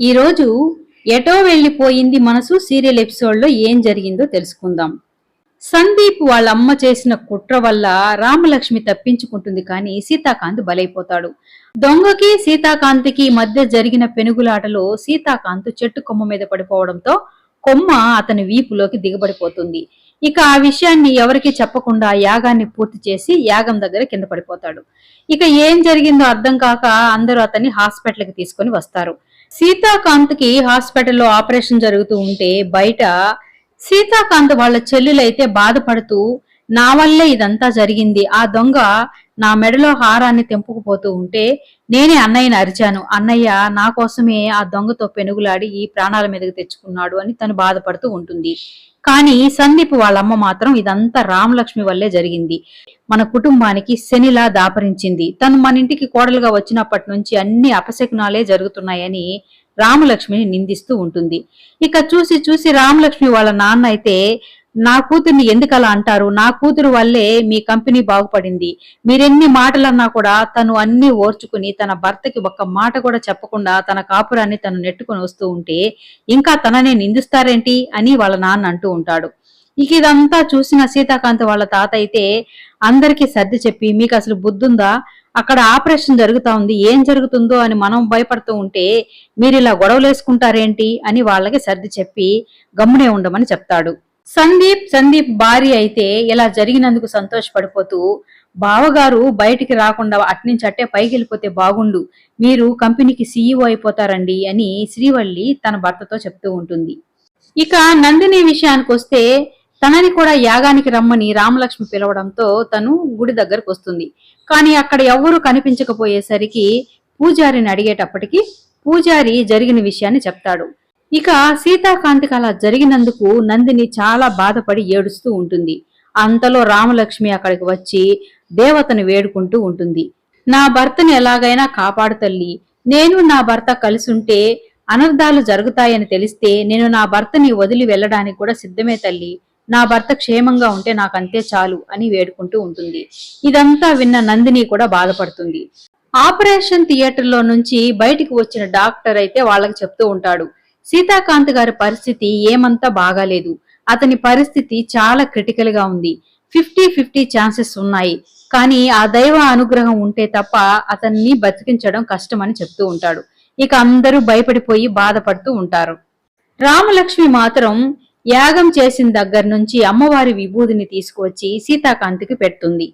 ఈరోజు ఎటో వెళ్ళిపోయింది మనసు సీరియల్ ఎపిసోడ్లో ఏం జరిగిందో తెలుసుకుందాం. సందీప్ వాళ్ళ అమ్మ చేసిన కుట్ర వల్ల రామలక్ష్మి తప్పించుకుంటుంది కానీ సీతాకాంత్ బలైపోతాడు. దొంగకి సీతాకాంత్కి మధ్య జరిగిన పెనుగులాటలో సీతాకాంత్ చెట్టు కొమ్మ మీద పడిపోవడంతో కొమ్మ అతని వీపులోకి దిగబడిపోతుంది. ఇక ఆ విషయాన్ని ఎవరికి చెప్పకుండా యాగాన్ని పూర్తి చేసి యాగం దగ్గర కింద పడిపోతాడు. ఇక ఏం జరిగిందో అర్థం కాక అందరూ అతన్ని హాస్పిటల్కి తీసుకొని వస్తారు. సీతాకాంత్కి హాస్పిటల్లో ఆపరేషన్ జరుగుతూ ఉంటే బయట సీతాకాంత్ వాళ్ళ చెల్లెలైతే బాధపడుతూ నా వల్లే ఇదంతా జరిగింది. ఆ దొంగ నా మెడలో హారాన్ని తెంపుకుపోతూ ఉంటే నేనే అన్నయ్యని అరిచాను. అన్నయ్య నా కోసమే ఆ దొంగతో పెనుగులాడి ఈ ప్రాణాల మీదకి తెచ్చుకున్నాడు అని తను బాధపడుతూ ఉంటుంది. కానీ సందీప్ వాళ్ళమ్మ మాత్రం ఇదంతా రామలక్ష్మి వల్లే జరిగింది. మన కుటుంబానికి శనిలా దాపరించింది. తను మన ఇంటికి కోడలుగా వచ్చినప్పటి నుంచి అన్ని అపశకునాలే జరుగుతున్నాయని రామలక్ష్మిని నిందిస్తూ ఉంటుంది. ఇక చూసి చూసి రామలక్ష్మి వాళ్ళ నాన్న అయితే నా కూతుర్ని ఎందుకలా అంటారు? నా కూతురు వల్లే మీ కంపెనీ బాగుపడింది. మీరెన్ని మాటలన్నా కూడా తను అన్ని ఓర్చుకుని తన భర్తకి ఒక్క మాట కూడా చెప్పకుండా తన కాపురాన్ని తను నెట్టుకుని వస్తూ ఉంటే ఇంకా తననే నిందిస్తారేంటి అని వాళ్ళ నాన్న అంటూ ఉంటాడు. ఇక ఇదంతా చూసిన సీతాకాంత్ వాళ్ళ తాత అయితే అందరికీ సర్ది చెప్పి మీకు అసలు బుద్ధుందా? అక్కడ ఆపరేషన్ జరుగుతా ఉంది. ఏం జరుగుతుందో? అని మనం భయపడుతూ ఉంటే మీరు ఇలా గొడవలేసుకుంటారేంటి? అని వాళ్ళకి సర్ది చెప్పి గమ్మునే ఉండమని చెప్తాడు. సందీప్ సందీప్ భార్య అయితే ఇలా జరిగినందుకు సంతోషపడిపోతూ బావగారు బయటికి రాకుండా అట్నుంచి అట్టే పైకి వెళ్ళిపోతే బాగుండు మీరు కంపెనీకి సీఈఓ అయిపోతారండి అని శ్రీవల్లి తన భర్తతో చెప్తూ ఉంటుంది. ఇక నందిని విషయానికి వస్తే తనని కూడా యాగానికి రమ్మని రామలక్ష్మి పిలవడంతో తను గుడి దగ్గరకు వస్తుంది. కానీ అక్కడ ఎవ్వరూ కనిపించకపోయేసరికి పూజారిని అడిగేటప్పటికి పూజారి జరిగిన విషయాన్ని చెప్తాడు. ఇక సీతాకాంతికి అలా జరిగినందుకు నందిని చాలా బాధపడి ఏడుస్తూ ఉంటుంది. అంతలో రామలక్ష్మి అక్కడికి వచ్చి దేవతను వేడుకుంటూ ఉంటుంది. నా భర్తను ఎలాగైనా కాపాడు తల్లి. నేను నా భర్త కలిసుంటే అనర్థాలు జరుగుతాయని తెలిస్తే నేను నా భర్తని వదిలి వెళ్ళడానికి కూడా సిద్ధమే తల్లి. నా భర్త క్షేమంగా ఉంటే నాకంతే చాలు అని వేడుకుంటూ ఉంటుంది. ఇదంతా విన్న నందిని కూడా బాధపడుతుంది. ఆపరేషన్ థియేటర్లో నుంచి బయటికి వచ్చిన డాక్టర్ అయితే వాళ్ళకి చెప్తూ ఉంటాడు. సీతాకాంత్ గారి పరిస్థితి ఏమంతా బాగాలేదు. అతని పరిస్థితి చాలా క్రిటికల్గా ఉంది. ఫిఫ్టీ ఫిఫ్టీ ఛాన్సెస్ ఉన్నాయి. కానీ ఆ దైవ అనుగ్రహం ఉంటే తప్ప అతన్ని బతికించడం కష్టమని చెప్తూ ఉంటాడు. ఇక అందరూ భయపడిపోయి బాధపడుతూ ఉంటారు. రామలక్ష్మి మాత్రం యాగం చేసిన దగ్గర నుంచి అమ్మవారి విభూదిని తీసుకువచ్చి సీతాకాంతికి పెడుతుంది.